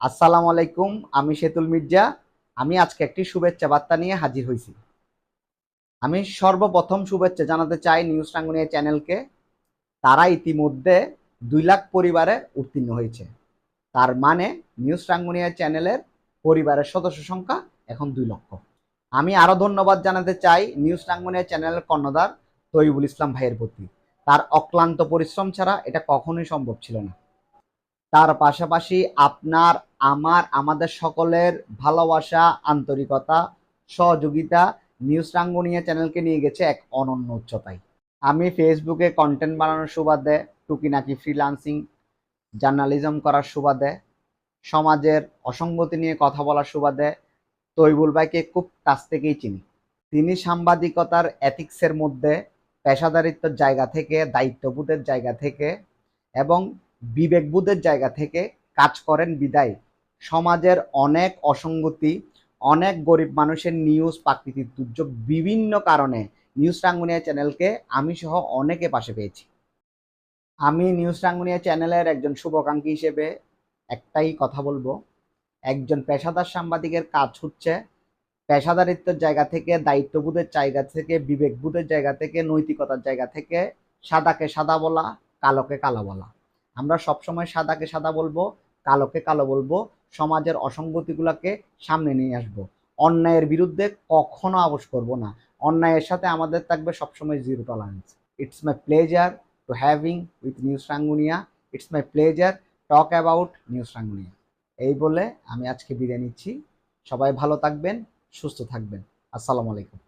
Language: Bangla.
আসসালামু আলাইকুম, আমি সেতুল মির্জা। আমি আজকে একটি শুভেচ্ছা বার্তা নিয়ে হাজির হয়েছি আমি সর্বপ্রথম শুভেচ্ছা জানাতে চাই নিউজ টাঙ্গুনিয়া চ্যানেলকে। তারা ইতিমধ্যে দুই লাখ পরিবারে উত্তীর্ণ হয়েছে। তার মানে নিউজ টাঙ্গুনিয়া চ্যানেলের পরিবারের সদস্য সংখ্যা এখন দুই লক্ষ। আমি আরও ধন্যবাদ জানাতে চাই নিউজ টাঙ্গুনিয়া চ্যানেলের কর্ণধার তৈবুল ইসলাম ভাইয়ের প্রতি। তার অক্লান্ত পরিশ্রম ছাড়া এটা কখনোই সম্ভব ছিল না। তার পাশাপাশি আপনার আমার, আমাদের সকলের ভালোবাসা, আন্তরিকতা, সহযোগিতা নিউজ রাঙ্গুনিয়া চ্যানেলকে নিয়ে গেছে এক অনন্য উচ্চতায়। আমি ফেসবুকে কন্টেন্ট বানানোর সুবাদে টুকিনাকি ফ্রিলান্সিং জার্নালিজম করার সুবাদে, সমাজের অসঙ্গতি নিয়ে কথা বলার সুবাদে তৈবুল ভাইকে খুব কাছ থেকেই চিনি। তিনি সাংবাদিকতার এথিক্সের মধ্যে পেশাদারিত্বের জায়গা থেকে, দায়িত্ববোধের জায়গা থেকে এবং বিবেকবোধের জায়গা থেকে কাজ করেন বিদায়। সমাজের অনেক অসঙ্গতি, অনেক গরিব মানুষের নিউজ প্রাকৃতিক দুর্যোগ বিভিন্ন কারণে নিউজ টাঙ্গুনিয়া চ্যানেলকে আমি সহ অনেকে পাশে পেয়েছি। আমি নিউজ টাঙ্গুনিয়া চ্যানেলের একজন শুভাকাঙ্ক্ষী হিসেবে একটাই কথা বলব। একজন পেশাদার সাংবাদিকের কাজ হচ্ছে পেশাদারিত্বের জায়গা থেকে, দায়িত্ববোধের জায়গা থেকে, বিবেকবোধের জায়গা থেকে, নৈতিকতার জায়গা থেকে সাদাকে সাদা বলা, কালোকে কালো বলা। আমরা সবসময় সাদাকে সাদা বলব। কালোকে কালো বলব, সমাজের অসঙ্গতিগুলোকে সামনে নিয়ে আসব। অন্যায়ের বিরুদ্ধে কখনো আপোষ করব না। অন্যায়ের সাথে আমাদের থাকবে সবসময় zero tolerance it's my pleasure to having with news Rangunia it's my pleasure talk about news Rangunia এই বলে আমি আজকে বিদায় নিচ্ছি। সবাই ভালো থাকবেন, সুস্থ থাকবেন। আসসালামু আলাইকুম।